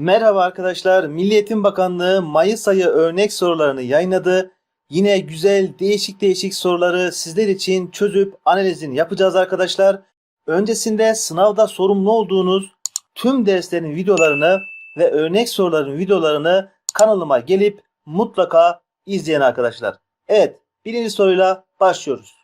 Merhaba arkadaşlar. Milli Eğitim Bakanlığı Mayıs ayı örnek sorularını yayınladı. Yine güzel değişik değişik soruları sizler için çözüp analizini yapacağız arkadaşlar. Öncesinde sınavda sorumlu olduğunuz tüm derslerin videolarını ve örnek soruların videolarını kanalıma gelip mutlaka izleyin arkadaşlar. Evet, birinci soruyla başlıyoruz.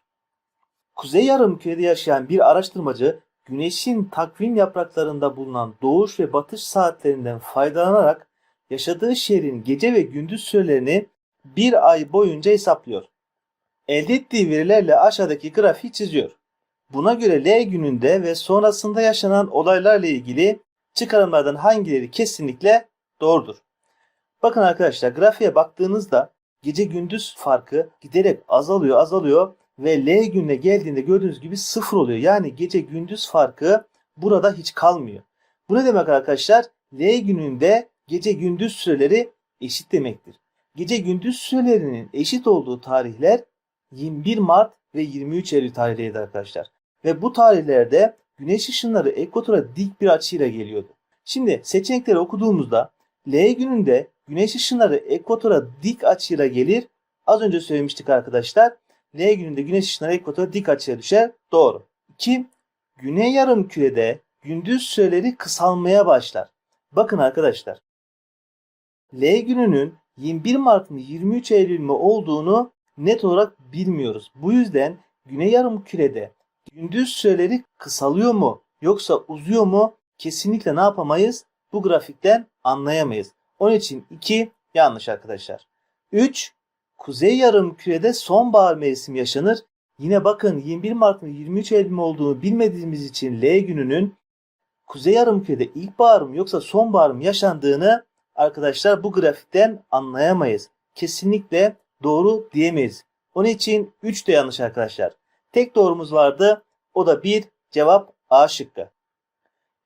Kuzey Yarımküre'de yaşayan bir araştırmacı güneşin takvim yapraklarında bulunan doğuş ve batış saatlerinden faydalanarak yaşadığı şehrin gece ve gündüz sürelerini bir ay boyunca hesaplıyor. Elde ettiği verilerle aşağıdaki grafiği çiziyor. Buna göre L gününde ve sonrasında yaşanan olaylarla ilgili çıkarımlardan hangileri kesinlikle doğrudur? Bakın arkadaşlar grafiğe baktığınızda gece gündüz farkı giderek azalıyor azalıyor ve L gününe geldiğinde gördüğünüz gibi sıfır oluyor. Yani gece gündüz farkı burada hiç kalmıyor. Bu ne demek arkadaşlar? L gününde gece gündüz süreleri eşit demektir. Gece gündüz sürelerinin eşit olduğu tarihler 21 Mart ve 23 Eylül tarihleriydi arkadaşlar. Ve bu tarihlerde güneş ışınları ekvatora dik bir açıyla geliyordu. Şimdi seçenekleri okuduğumuzda L gününde güneş ışınları ekvatora dik açıyla gelir. Az önce söylemiştik arkadaşlar. L gününde güneş ışınları ekvatora dik açıya düşer. Doğru. 2. Güney yarım kürede gündüz süreleri kısalmaya başlar. Bakın arkadaşlar. L gününün 21 Mart mı 23 Eylül mü olduğunu net olarak bilmiyoruz. Bu yüzden güney yarım kürede gündüz süreleri kısalıyor mu yoksa uzuyor mu kesinlikle ne yapamayız? Bu grafikten anlayamayız. Onun için 2 yanlış arkadaşlar. 3. Kuzey yarım kürede sonbahar mevsimi yaşanır. Yine bakın 21 Mart mı 23 Eylül mü olduğunu bilmediğimiz için L gününün Kuzey yarım kürede ilkbahar mı yoksa sonbahar mı yaşandığını arkadaşlar bu grafikten anlayamayız. Kesinlikle doğru diyemeyiz. Onun için 3 de yanlış arkadaşlar. Tek doğrumuz vardı. O da 1. Cevap A şıkkı.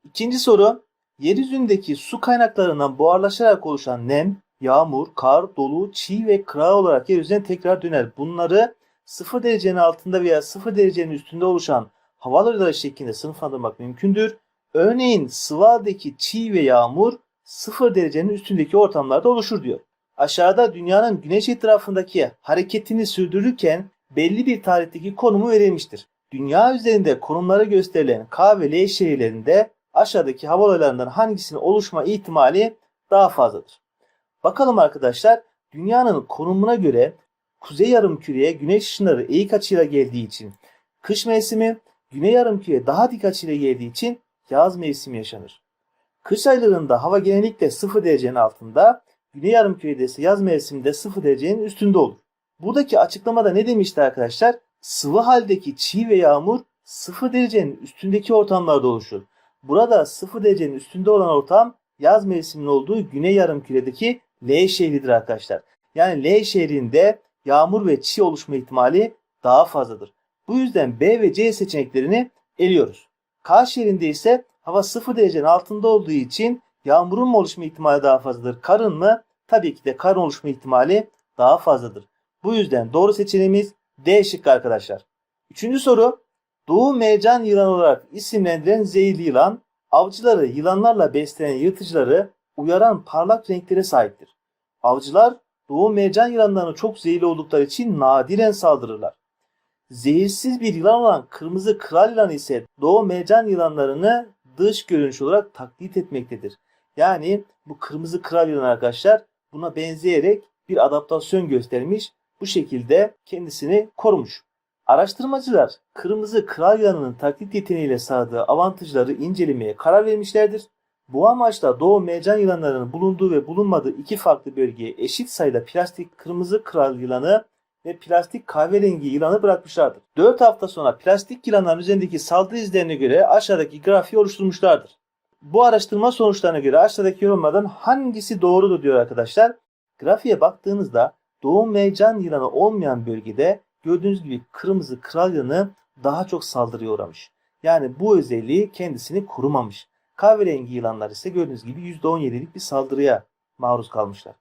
İkinci soru. Yeryüzündeki su kaynaklarından buharlaşarak oluşan nem, yağmur, kar, dolu, çiğ ve kıra olarak yeryüzüne tekrar döner. Bunları 0 derecenin altında veya 0 derecenin üstünde oluşan hava dalgaları şeklinde sınıflandırmak mümkündür. Örneğin sıvı haldeki çiğ ve yağmur 0 derecenin üstündeki ortamlarda oluşur diyor. Aşağıda dünyanın güneş etrafındaki hareketini sürdürürken belli bir tarihteki konumu verilmiştir. Dünya üzerinde konumları gösterilen K ve L şehirlerinde aşağıdaki hava olaylarından hangisinin oluşma ihtimali daha fazladır? Bakalım arkadaşlar dünyanın konumuna göre kuzey yarımküreye güneş ışınları eğik açıyla geldiği için kış mevsimi, güney yarımküreye daha dik açıyla geldiği için yaz mevsimi yaşanır. Kış aylarında hava genellikle 0 derecenin altında, güney yarımkürede ise yaz mevsiminde 0 derecenin üstünde olur. Buradaki açıklamada ne demişti arkadaşlar? Sıvı haldeki çiğ ve yağmur 0 derecenin üstündeki ortamlarda oluşur. Burada 0 derecenin üstünde olan ortam yaz mevsiminin olduğu güney yarımküredeki L şehridir arkadaşlar. Yani L şehrinde yağmur ve çiğ oluşma ihtimali daha fazladır. Bu yüzden B ve C seçeneklerini eliyoruz. K şehrinde ise hava 0 derecenin altında olduğu için yağmurun mu oluşma ihtimali daha fazladır? Karın mı? Tabii ki de karın oluşma ihtimali daha fazladır. Bu yüzden doğru seçeneğimiz D şıkkı arkadaşlar. Üçüncü soru. Doğu mercan yılan olarak isimlendirilen zehirli yılan, avcıları yılanlarla besleyen yırtıcıları uyaran parlak renklere sahiptir. Avcılar doğu mercan yılanlarına çok zehirli oldukları için nadiren saldırırlar. Zehirsiz bir yılan olan kırmızı kral yılanı ise doğu mercan yılanlarını dış görünüş olarak taklit etmektedir. Yani bu kırmızı kral yılan arkadaşlar buna benzeyerek bir adaptasyon göstermiş. Bu şekilde kendisini korumuş. Araştırmacılar kırmızı kral yılanının taklit yeteneğiyle sağladığı avantajları incelemeye karar vermişlerdir. Bu amaçla doğu mercan yılanlarının bulunduğu ve bulunmadığı iki farklı bölgeye eşit sayıda plastik kırmızı kral yılanı ve plastik kahverengi yılanı bırakmışlardır. 4 hafta sonra plastik yılanların üzerindeki saldırı izlerine göre aşağıdaki grafiği oluşturmuşlardır. Bu araştırma sonuçlarına göre aşağıdaki yorumlardan hangisi doğrudur diyor arkadaşlar. Grafiğe baktığınızda doğu mercan yılanı olmayan bölgede gördüğünüz gibi kırmızı kral yılanı daha çok saldırıya uğramış. Yani bu özelliği kendisini korumamış. Kahverengi yılanlar ise gördüğünüz gibi %17'lik bir saldırıya maruz kalmışlar.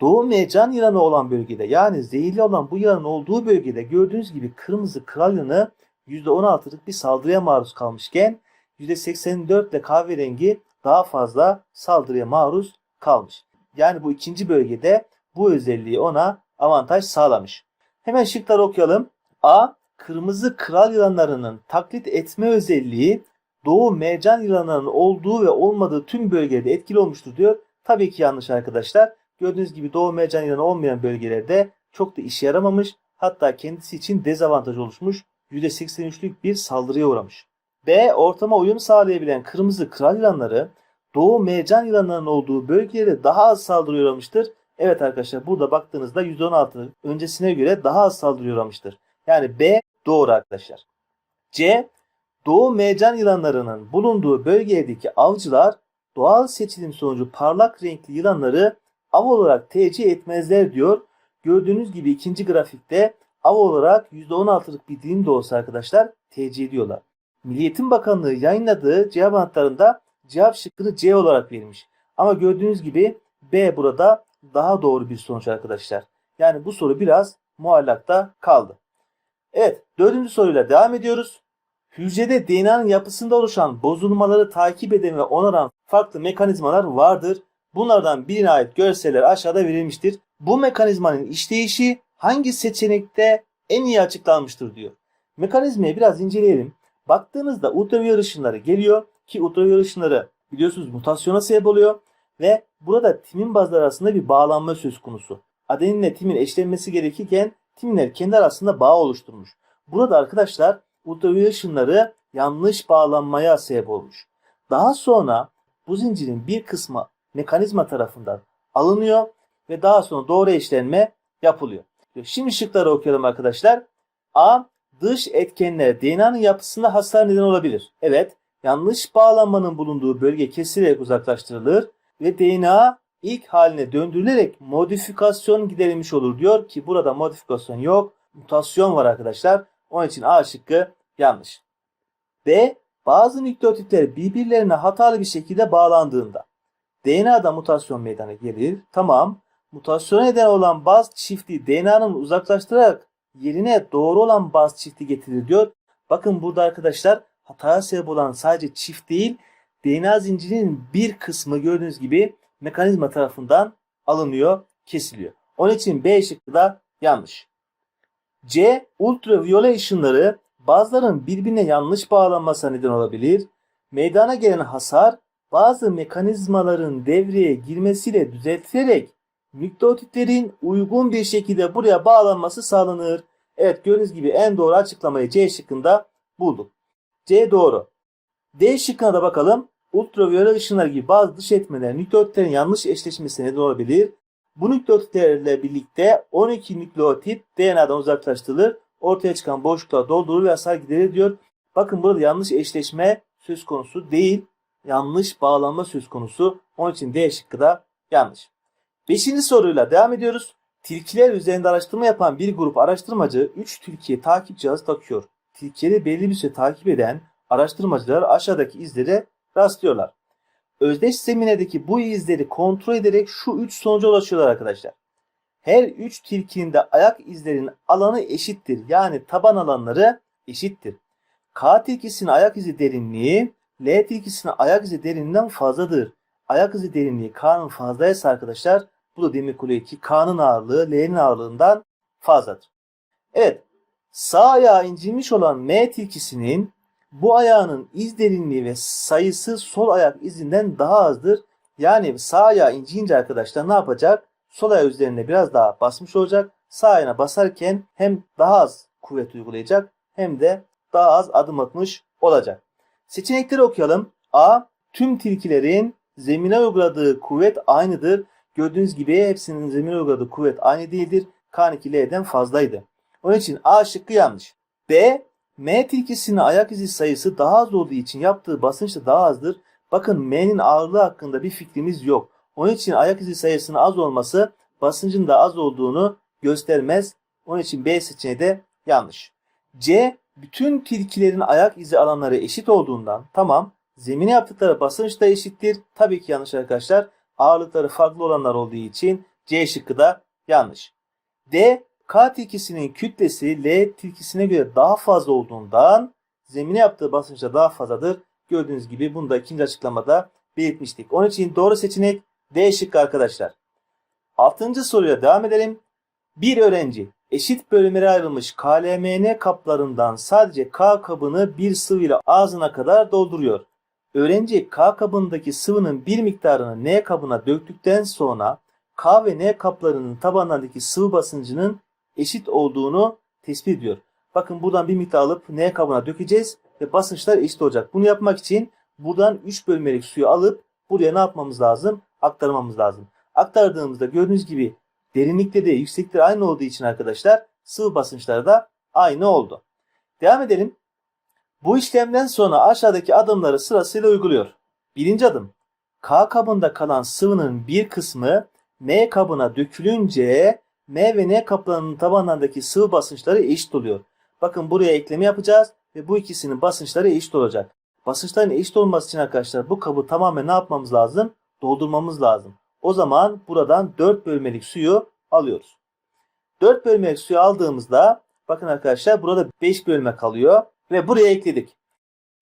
Doğu mercan yılanı olan bölgede yani zehirli olan bu yılanın olduğu bölgede gördüğünüz gibi kırmızı kral yılanı %16'lık bir saldırıya maruz kalmışken %84 ile kahverengi daha fazla saldırıya maruz kalmış. Yani bu ikinci bölgede bu özelliği ona avantaj sağlamış. Hemen şıkları okuyalım. A. Kırmızı kral yılanlarının taklit etme özelliği doğu mercan yılanlarının olduğu ve olmadığı tüm bölgelerde etkili olmuştur diyor. Tabii ki yanlış arkadaşlar. Gördüğünüz gibi doğu mercan yılanı olmayan bölgelerde çok da işe yaramamış. Hatta kendisi için dezavantaj oluşmuş. %83'lük bir saldırıya uğramış. B. Ortama uyum sağlayabilen kırmızı kral yılanları doğu mercan yılanlarının olduğu bölgelerde daha az saldırıya uğramıştır. Evet arkadaşlar burada baktığınızda %16 öncesine göre daha az saldırıya uğramıştır. Yani B doğru arkadaşlar. C. Doğu mercan yılanlarının bulunduğu bölgedeki avcılar doğal seçilim sonucu parlak renkli yılanları av olarak tercih etmezler diyor. Gördüğünüz gibi ikinci grafikte av olarak %16'lık bir dilim de olsa arkadaşlar tercih ediyorlar. Milli Eğitim Bakanlığı yayınladığı cevap anahtarında cevap şıkkını C olarak vermiş. Ama gördüğünüz gibi B burada daha doğru bir sonuç arkadaşlar. Yani bu soru biraz muallakta kaldı. Evet dördüncü soruyla devam ediyoruz. Hücrede DNA'nın yapısında oluşan bozulmaları takip eden ve onaran farklı mekanizmalar vardır. Bunlardan birine ait görseller aşağıda verilmiştir. Bu mekanizmanın işleyişi hangi seçenekte en iyi açıklanmıştır diyor. Mekanizmayı biraz inceleyelim. Baktığınızda ultraviyole ışınları geliyor ki ultraviyole ışınları biliyorsunuz mutasyona sebep oluyor ve burada timin bazları arasında bir bağlanma söz konusu. Adeninle timin eşlenmesi gerekirken timinler kendi arasında bağ oluşturmuş. Burada arkadaşlar ultraviyole ışınları yanlış bağlanmaya sebep olmuş. Daha sonra bu zincirin bir kısmı mekanizma tarafından alınıyor ve daha sonra doğru eşlenme yapılıyor. Şimdi şıkları okuyalım arkadaşlar. A. Dış etkenler DNA'nın yapısında hasar neden olabilir. Evet, yanlış bağlanmanın bulunduğu bölge kesilerek uzaklaştırılır ve DNA ilk haline döndürülerek modifikasyon giderilmiş olur diyor ki burada modifikasyon yok, mutasyon var arkadaşlar. Onun için A şıkkı yanlış. B. Bazı nükleotitler birbirlerine hatalı bir şekilde bağlandığında DNA'da mutasyon meydana gelir. Tamam. Mutasyona neden olan baz çifti DNA'nın uzaklaştırarak yerine doğru olan baz çifti getirir diyor. Bakın burada arkadaşlar hataya sebep olan sadece çift değil DNA zincirinin bir kısmı gördüğünüz gibi mekanizma tarafından alınıyor, kesiliyor. Onun için B şıkkı da yanlış. C. Ultraviyole ışınları bazıların birbirine yanlış bağlanmasına neden olabilir. Meydana gelen hasar bazı mekanizmaların devreye girmesiyle düzeltilerek nükleotitlerin uygun bir şekilde buraya bağlanması sağlanır. Evet gördüğünüz gibi en doğru açıklamayı C şıkkında bulduk. C doğru. D şıkkına da bakalım. Ultraviyole ışınlar gibi bazı dış etmenler nükleotitlerin yanlış eşleşmesine neden olabilir. Bu nükleotitlerle birlikte 12 nükleotit DNA'dan uzaklaştırılır. Ortaya çıkan boşluklar doldurulur ve hasar giderilir diyor. Bakın burada yanlış eşleşme söz konusu değil. Yanlış bağlanma söz konusu. Onun için D şıkkı da yanlış. Beşinci soruyla devam ediyoruz. Tilkiler üzerinde araştırma yapan bir grup araştırmacı 3 tilkiye takip cihazı takıyor. Tilkileri belli bir süre takip eden araştırmacılar aşağıdaki izlere rastlıyorlar. Özdeş zeminedeki bu izleri kontrol ederek şu 3 sonuca ulaşıyorlar arkadaşlar. Her 3 tilkinin de ayak izlerinin alanı eşittir. Yani taban alanları eşittir. K tilkisinin ayak izi derinliği L tilkisinin ayak izi derinliğinden fazladır. Ayak izi derinliği K'nın fazlaysa arkadaşlar bu da demek oluyor ki K'nın ağırlığı L'nin ağırlığından fazladır. Evet sağ ayağı incinmiş olan M tilkisinin bu ayağının iz derinliği ve sayısı sol ayak izinden daha azdır. Yani sağ ayağı incince arkadaşlar ne yapacak? Sol ayağı üzerine biraz daha basmış olacak. Sağ ayağına basarken hem daha az kuvvet uygulayacak hem de daha az adım atmış olacak. Seçenekleri okuyalım. A. Tüm tilkilerin zemine uyguladığı kuvvet aynıdır. Gördüğünüz gibi hepsinin zemine uyguladığı kuvvet aynı değildir. K2L'den fazlaydı. Onun için A şıkkı yanlış. B. M tilkisinin ayak izi sayısı daha az olduğu için yaptığı basınç da daha azdır. Bakın M'nin ağırlığı hakkında bir fikrimiz yok. Onun için ayak izi sayısının az olması basıncın da az olduğunu göstermez. Onun için B seçeneği de yanlış. C. Bütün tilkilerin ayak izi alanları eşit olduğundan tamam zemine yaptıkları basınç da eşittir. Tabii ki yanlış arkadaşlar. Ağırlıkları farklı olanlar olduğu için C şıkkı da yanlış. D. K tilkisinin kütlesi L tilkisine göre daha fazla olduğundan zemine yaptığı basınç da daha fazladır. Gördüğünüz gibi bunu da ikinci açıklamada belirtmiştik. Onun için doğru seçenek D şıkkı arkadaşlar. Altıncı soruya devam edelim. Bir öğrenci eşit bölümlere ayrılmış KLMN kaplarından sadece K kabını bir sıvıyla ağzına kadar dolduruyor. Öğrenci K kabındaki sıvının bir miktarını N kabına döktükten sonra K ve N kaplarının tabanlarındaki sıvı basıncının eşit olduğunu tespit ediyor. Bakın buradan bir miktar alıp N kabına dökeceğiz ve basınçlar eşit olacak. Bunu yapmak için buradan 3 bölmelik suyu alıp buraya ne yapmamız lazım? Aktarmamız lazım. Aktardığımızda gördüğünüz gibi derinlikte de yükseklikleri aynı olduğu için arkadaşlar sıvı basınçları da aynı oldu. Devam edelim. Bu işlemden sonra aşağıdaki adımları sırasıyla uyguluyor. Birinci adım. K kabında kalan sıvının bir kısmı M kabına dökülünce M ve N kaplarının tabanlarındaki sıvı basınçları eşit oluyor. Bakın buraya ekleme yapacağız ve bu ikisinin basınçları eşit olacak. Basınçların eşit olması için arkadaşlar bu kabı tamamen ne yapmamız lazım? Doldurmamız lazım. O zaman buradan 4 bölmelik suyu alıyoruz. 4 bölmelik suyu aldığımızda bakın arkadaşlar burada 5 bölme kalıyor ve buraya ekledik.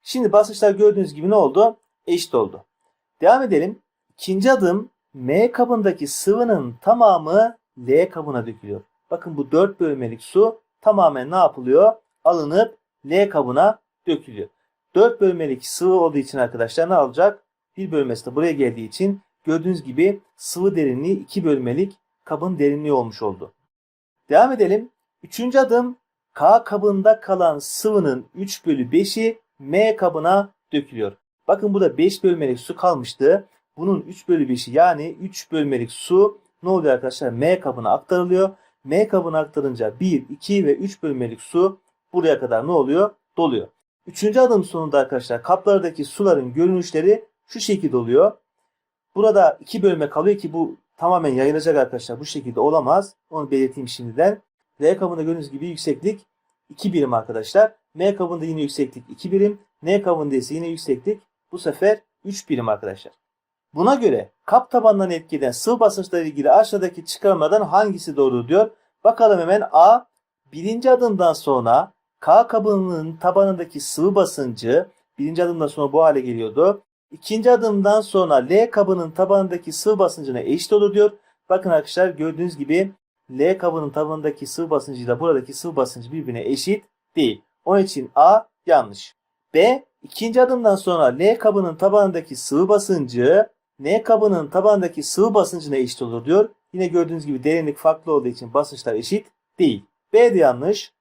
Şimdi basınçlar gördüğünüz gibi ne oldu? Eşit oldu. Devam edelim. İkinci adım M kabındaki sıvının tamamı L kabına dökülüyor. Bakın bu 4 bölmelik su tamamen ne yapılıyor? Alınıp L kabına dökülüyor. 4 bölmelik sıvı olduğu için arkadaşlar ne alacak? Bir bölmesi de buraya geldiği için gördüğünüz gibi sıvı derinliği 2 bölmelik kabın derinliği olmuş oldu. Devam edelim. Üçüncü adım K kabında kalan sıvının 3 bölü 5'i M kabına dökülüyor. Bakın burada 5 bölmelik su kalmıştı. Bunun 3 bölü 5'i yani 3 bölmelik su ne oluyor arkadaşlar? M kabına aktarılıyor. M kabına aktarınca 1, 2 ve 3 bölmelik su buraya kadar ne oluyor? Doluyor. Üçüncü adım sonunda arkadaşlar kaplardaki suların görünüşleri şu şekilde oluyor. Burada iki bölme kalıyor ki bu tamamen yayılacak arkadaşlar. Bu şekilde olamaz. Onu belirteyim şimdiden. L kabında gördüğünüz gibi yükseklik 2 birim arkadaşlar. M kabında yine yükseklik 2 birim. N kabında ise yine yükseklik bu sefer 3 birim arkadaşlar. Buna göre kap tabanlarını etkileyen sıvı basınçlarla ilgili aşağıdaki çıkarmadan hangisi doğru diyor. Bakalım hemen A. Birinci adımdan sonra K kabının tabanındaki sıvı basıncı birinci adımdan sonra bu hale geliyordu. İkinci adımdan sonra L kabının tabanındaki sıvı basıncına eşit olur diyor. Bakın arkadaşlar gördüğünüz gibi L kabının tabanındaki sıvı basıncıyla buradaki sıvı basıncı birbirine eşit değil. Onun için A yanlış. B ikinci adımdan sonra L kabının tabanındaki sıvı basıncı N kabının tabanındaki sıvı basıncına eşit olur diyor. Yine gördüğünüz gibi derinlik farklı olduğu için basınçlar eşit değil. B de yanlış.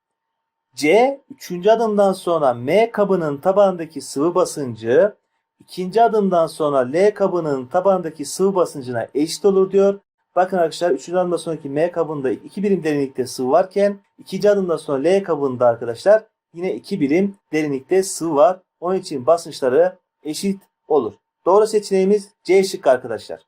C üçüncü adımdan sonra M kabının tabanındaki sıvı basıncı ikinci adımdan sonra L kabının tabanındaki sıvı basıncına eşit olur diyor. Bakın arkadaşlar 3. adımdan sonraki M kabında 2 birim derinlikte sıvı varken ikinci adımdan sonra L kabında arkadaşlar yine 2 birim derinlikte sıvı var. Onun için basınçları eşit olur. Doğru seçeneğimiz C şıkkı arkadaşlar.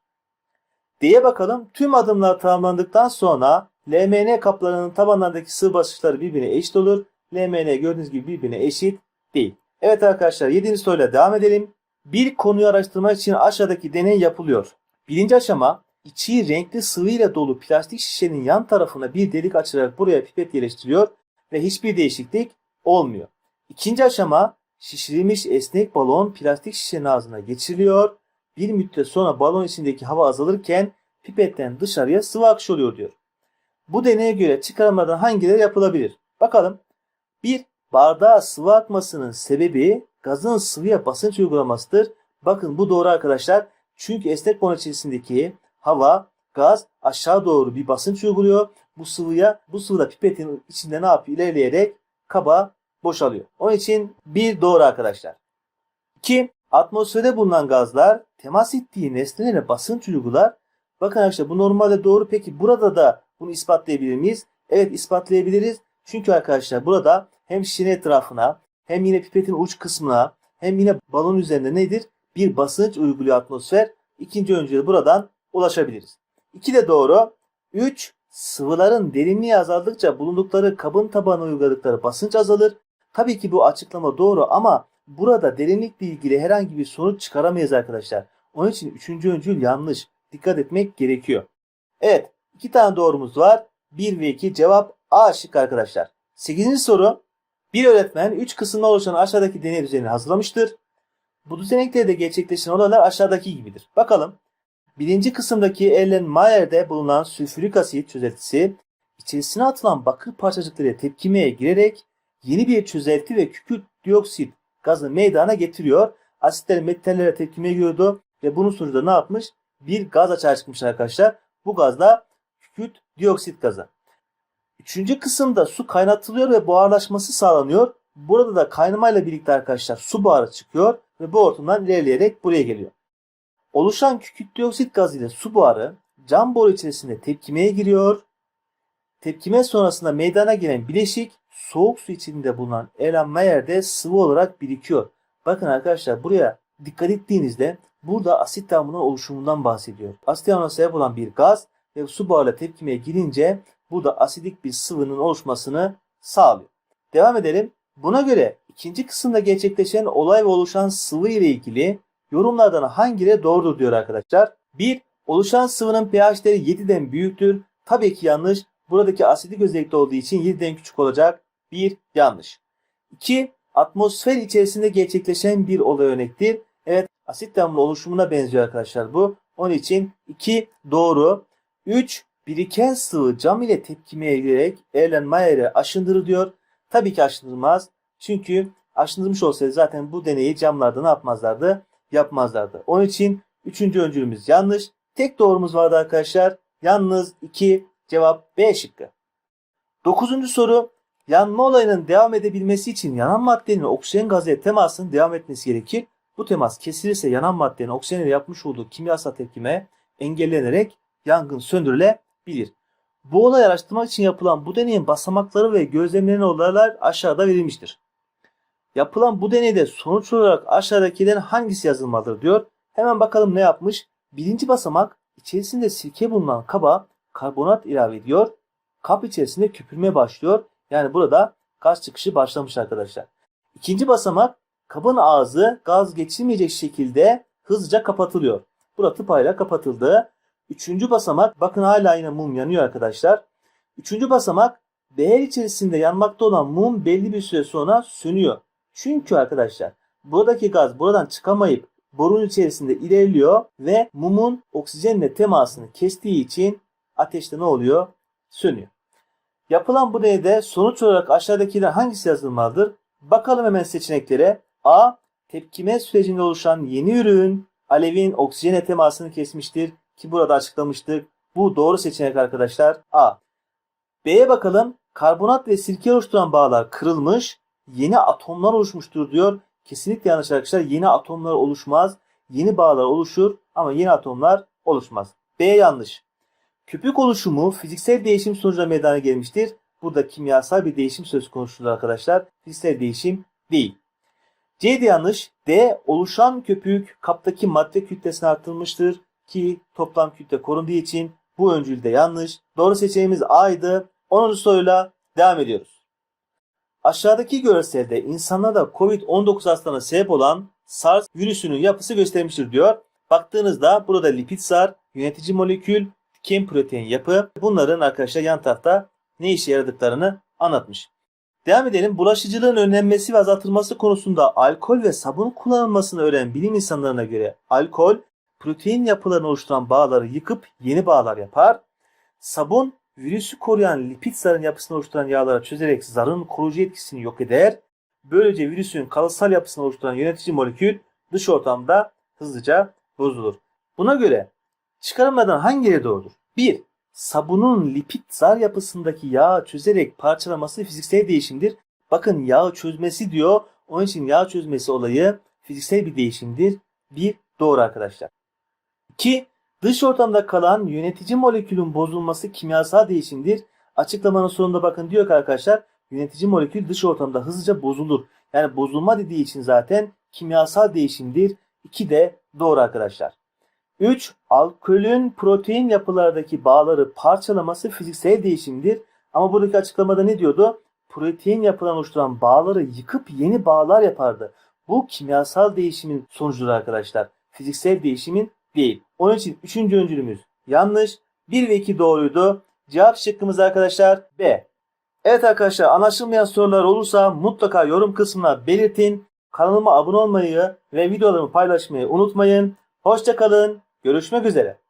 D'ye bakalım. Tüm adımlar tamamlandıktan sonra LMN kaplarının tabanlarındaki sıvı basınçları birbirine eşit olur. LMN gördüğünüz gibi birbirine eşit değil. Evet arkadaşlar 7. soruyla devam edelim. Bir konuyu araştırmak için aşağıdaki deney yapılıyor. Birinci aşama içi renkli sıvı ile dolu plastik şişenin yan tarafına bir delik açılarak buraya pipet yerleştiriyor ve hiçbir değişiklik olmuyor. İkinci aşama şişirilmiş esnek balon plastik şişenin ağzına geçiriliyor. Bir müddet sonra balon içindeki hava azalırken pipetten dışarıya sıvı akışı oluyor diyor. Bu deneye göre çıkarmadan hangileri yapılabilir? Bakalım. 1. Bardağa sıvı akmasının sebebi gazın sıvıya basınç uygulamasıdır. Bakın bu doğru arkadaşlar. Çünkü esnek balon içerisindeki hava, gaz aşağı doğru bir basınç uyguluyor. Bu sıvıya, bu sıvıda pipetin içinde ne yapıyor? İlerleyerek kaba boşalıyor. Onun için bir doğru arkadaşlar. 2. Atmosferde bulunan gazlar temas ettiği nesnelere basınç uygular. Bakın arkadaşlar bu normalde doğru. Peki burada da bunu ispatlayabilir miyiz? Evet ispatlayabiliriz. Çünkü arkadaşlar burada hem şişenin etrafına hem yine pipetin uç kısmına hem yine balon üzerinde nedir? Bir basınç uyguluyor atmosfer. İkinci öncülü buradan ulaşabiliriz. 2 de doğru. 3. Sıvıların derinliği azaldıkça bulundukları kabın tabanına uyguladıkları basınç azalır. Tabii ki bu açıklama doğru ama burada derinlikle ilgili herhangi bir sonuç çıkaramayız arkadaşlar. Onun için üçüncü öncül yanlış. Dikkat etmek gerekiyor. Evet iki tane doğrumuz var. 1 ve 2 cevap A şık arkadaşlar. 8. soru. Bir öğretmen 3 kısımda oluşan aşağıdaki deney düzenini hazırlamıştır. Bu düzeneklerde gerçekleşen olaylar aşağıdaki gibidir. Bakalım. Birinci kısımdaki Erlenmeyer'de bulunan sülfürik asit çözeltisi içerisine atılan bakır parçacıkları tepkimeye girerek yeni bir çözelti ve kükürt dioksit gazı meydana getiriyor. Asitler metallere tepkimeye giriyordu ve bunun sonucunda ne yapmış? Bir gaz açığa çıkmış arkadaşlar. Bu gaz da kükürt dioksit gazı. Üçüncü kısımda su kaynatılıyor ve buharlaşması sağlanıyor. Burada da kaynamayla birlikte arkadaşlar su buharı çıkıyor ve bu ortamdan ilerleyerek buraya geliyor. Oluşan kükürt dioksit gazı ile su buharı cam boru içerisinde tepkimeye giriyor. Tepkime sonrasında meydana gelen bileşik soğuk su içinde bulunan Erlenmeyer'de sıvı olarak birikiyor. Bakın arkadaşlar buraya dikkat ettiğinizde burada asit damlının oluşumundan bahsediyor. Asit damlına sebep olan bir gaz ve su buharıyla tepkimeye girince burada asidik bir sıvının oluşmasını sağlıyor. Devam edelim. Buna göre ikinci kısımda gerçekleşen olay ve oluşan sıvı ile ilgili yorumlardan hangileri doğrudur diyor arkadaşlar. 1. Oluşan sıvının pH değeri 7'den büyüktür. Tabii ki yanlış. Buradaki asidik özellikte olduğu için 7'den küçük olacak. 1. Yanlış. 2. Atmosfer içerisinde gerçekleşen bir olay örnektir. Evet asit damla oluşumuna benziyor arkadaşlar bu. Onun için 2 doğru. 3. Biriken sıvı cam ile tepkimeye girerek Erlenmeyer'e aşındırır diyor. Tabii ki aşındırmaz. Çünkü aşındırmış olsaydı zaten bu deneyi camlarda ne yapmazlardı? Yapmazlardı. Onun için üçüncü öncülümüz yanlış. Tek doğrumuz vardı arkadaşlar. Yalnız 2 cevap B şıkkı. Dokuzuncu soru. Yanma olayının devam edebilmesi için yanan maddenin oksijen gazıyla temasının devam etmesi gerekir. Bu temas kesilirse yanan maddenin oksijenle yapmış olduğu kimyasal tepkime engellenerek yangın söndürülebilir. Bu olayı araştırmak için yapılan bu deneyin basamakları ve gözlemlenen olaylar aşağıda verilmiştir. Yapılan bu deneyde sonuç olarak aşağıdakilerin hangisi yazılmalıdır diyor. Hemen bakalım ne yapmış. Birinci basamak içerisinde sirke bulunan kaba karbonat ilave ediyor. Kap içerisinde köpürme başlıyor. Yani burada gaz çıkışı başlamış arkadaşlar. İkinci basamak kabın ağzı gaz geçirmeyecek şekilde hızlıca kapatılıyor. Burada tıpayla kapatıldı. Üçüncü basamak bakın hala yine mum yanıyor arkadaşlar. Üçüncü basamak değer içerisinde yanmakta olan mum belli bir süre sonra sönüyor. Çünkü arkadaşlar buradaki gaz buradan çıkamayıp borun içerisinde ilerliyor ve mumun oksijenle temasını kestiği için ateşte ne oluyor? Sönüyor. Yapılan bu deneyde sonuç olarak aşağıdakiler hangisi yazılmalıdır? Bakalım hemen seçeneklere. A. Tepkime sürecinde oluşan yeni ürün alevin oksijene temasını kesmiştir ki burada açıklamıştık. Bu doğru seçenek arkadaşlar. A. B'ye bakalım. Karbonat ve sirke oluşturan bağlar kırılmış. Yeni atomlar oluşmuştur diyor. Kesinlikle yanlış arkadaşlar. Yeni atomlar oluşmaz. Yeni bağlar oluşur ama yeni atomlar oluşmaz. B yanlış. Köpük oluşumu fiziksel değişim sonucunda meydana gelmiştir. Burada kimyasal bir değişim söz konusudur arkadaşlar. Fiziksel değişim değil. C de yanlış. D oluşan köpük kaptaki madde kütlesine artırılmıştır ki toplam kütle korunduğu için bu öncül de yanlış. Doğru seçeneğimiz A'ydı. 10. soruyla devam ediyoruz. Aşağıdaki görselde insanlarda COVID-19 hastalığına sebep olan SARS virüsünün yapısı göstermiştir diyor. Baktığınızda burada lipid zar, yönetici molekül, diken protein yapı bunların arkadaşlar yan tarafta ne işe yaradıklarını anlatmış. Devam edelim. Bulaşıcılığın önlenmesi ve azaltılması konusunda alkol ve sabun kullanılmasını öğrenen bilim insanlarına göre alkol protein yapılarını oluşturan bağları yıkıp yeni bağlar yapar. Sabun virüsü koruyan lipid zarın yapısını oluşturan yağları çözerek zarın koruyucu etkisini yok eder. Böylece virüsün kalıtsal yapısını oluşturan yönetici molekül dış ortamda hızlıca bozulur. Buna göre çıkarımlardan hangileri doğrudur? 1. Sabunun lipid zar yapısındaki yağı çözerek parçalaması fiziksel değişimdir. Bakın yağı çözmesi diyor. Onun için yağ çözmesi olayı fiziksel bir değişimdir. Bir doğru arkadaşlar. 2. Dış ortamda kalan yönetici molekülün bozulması kimyasal değişimdir. Açıklamanın sonunda bakın diyor ki arkadaşlar yönetici molekül dış ortamda hızlıca bozulur. Yani bozulma dediği için zaten kimyasal değişimdir. 2 de doğru arkadaşlar. 3. Alkolün protein yapılardaki bağları parçalaması fiziksel değişimdir. Ama buradaki açıklamada ne diyordu? Protein yapılarını oluşturan bağları yıkıp yeni bağlar yapardı. Bu kimyasal değişimin sonucudur arkadaşlar. Fiziksel değişimin değil. Onun için üçüncü öncülümüz yanlış. 1 ve 2 doğruydu. Cevap şıkkımız arkadaşlar B. Evet arkadaşlar anlaşılmayan sorular olursa mutlaka yorum kısmına belirtin. Kanalıma abone olmayı ve videolarımı paylaşmayı unutmayın. Hoşçakalın. Görüşmek üzere.